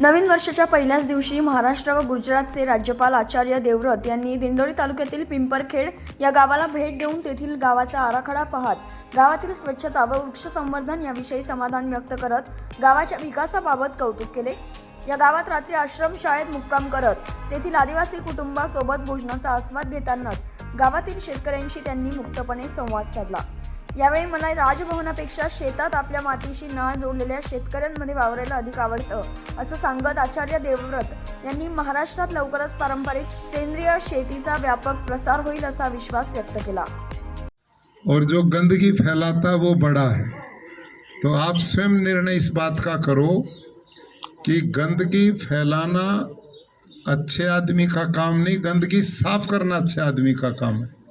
नवीन वर्षाच्या पहिल्याच दिवशी महाराष्ट्र व गुजरातचे राज्यपाल आचार्य देवव्रत यांनी दिंडोरी तालुक्यातील पिंपरखेड या गावाला भेट देऊन तेथील गावाचा आराखडा पाहत गावातील स्वच्छता व वृक्ष संवर्धन याविषयी समाधान व्यक्त करत गावाच्या विकासाबाबत कौतुक केले. या गावात रात्री आश्रमशाळेत मुक्काम करत तेथील आदिवासी कुटुंबासोबत भोजनाचा आस्वाद घेतानाच गावातील शेतकऱ्यांशी त्यांनी मुक्तपणे संवाद साधला. यावेळी मला राजभवनापेक्षा शेतात आपल्या मातीशी नाळ जोडलेल्या शेतकऱ्यांमध्ये वावरायला अधिक आवडतं असं सांगत आचार्य देवव्रत यांनी महाराष्ट्रात लवकरच पारंपरिक सेंद्रिय शेतीचा व्यापक प्रसार होईल असा विश्वास व्यक्त केला. और जो गंदगी फैलाता वो बड़ा है। तो आप स्वयं निर्णय इस बात का करो कि गंदगी फैलाना अच्छे आदमी का काम नहीं गंदगी साफ करना अच्छे आदमी का काम है।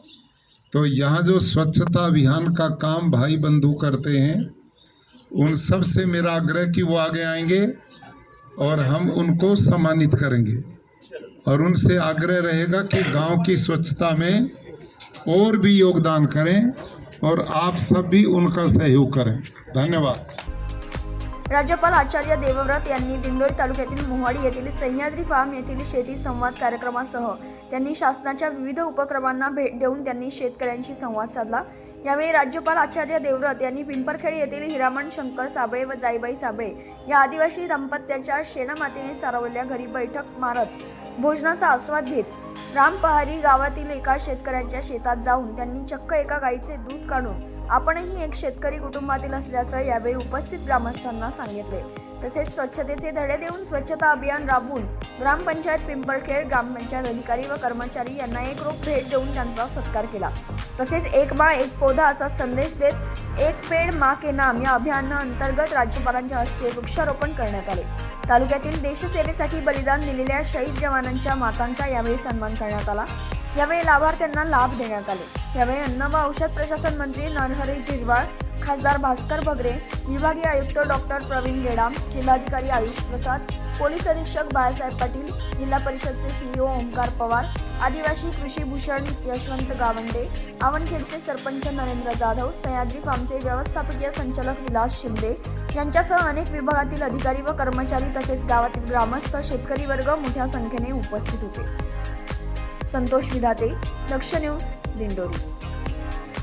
तो यहाँ जो स्वच्छता अभियान का काम भाई बंधु करते हैं, उन सबसे मेरा आग्रह कि वो आगे आएँगे और हम उनको सम्मानित करेंगे। और उनसे आग्रह रहेगा कि गाँव की स्वच्छता में और भी योगदान करें और आप सब भी उनका सहयोग करें। धन्यवाद। राज्यपाल आचार्य देवव्रत यांनी दिंडोरी तालुक्यातील मोहाडी येथील सह्याद्री फार्म येथील शेती संवाद कार्यक्रमासह त्यांनी शासनाच्या विविध उपक्रमांना भेट देऊन त्यांनी शेतकऱ्यांशी संवाद साधला. यावेळी राज्यपाल आचार्य देवव्रत यांनी पिंपरखेड येथील हिरामण शंकर साबळे व जाईबाई साबळे या आदिवासी दाम्पत्याच्या शेणमातीने सारवलेल्या घरी बैठक मारत भोजनाचा आस्वाद घेत रामपहारी गावातील एका शेतकऱ्यांच्या शेतात जाऊन त्यांनी चक्क एका गाईचे दूध काढून आपणही एक शेतकरी कुटुंबातील असल्याचं यावेळी उपस्थित ग्रामस्थांना सांगितले. तसेच स्वच्छतेचे धडे देऊन स्वच्छता अभियान राबवून ग्रामपंचायत पिंपळखेड ग्रामपंचायत अधिकारी व कर्मचारी यांना एक रोप भेट देऊन त्यांचा सत्कार केला. तसेच एक माळ एक पौधा असा संदेश देत एक पेड मा के नाम या अभियानाअंतर्गत राज्यपालांच्या हस्ते वृक्षारोपण करण्यात आले. तालुक्यातील देशसेवेसाठी बलिदान दिलेल्या शहीद जवानांच्या मातांचा यावेळी सन्मान करण्यात आला. यावेळी लाभार्थ्यांना लाभ देण्यात आले. यावेळी अन्न व औषध प्रशासन मंत्री नरहरी झिरवाळ खासदार भास्कर भगरे विभागीय आयुक्त डॉक्टर प्रवीण गेडाम जिल्हाधिकारी आयुष प्रसाद पोलीस अधीक्षक बाळासाहेब पाटील जिल्हा परिषदचे सीईओ ओंकार पवार आदिवासी कृषी भूषण यशवंत गावंडे आवनखेडचे सरपंच नरेंद्र जाधव सह्याद्री फार्मचे व्यवस्थापकीय संचालक विलास शिंदे यांच्यासह अनेक विभागातील अधिकारी व कर्मचारी तसेच गावातील ग्रामस्थ शेतकरी वर्ग मोठ्या संख्येने उपस्थित होते. संतोष विधाते लक्ष न्यूज दिंडोरी.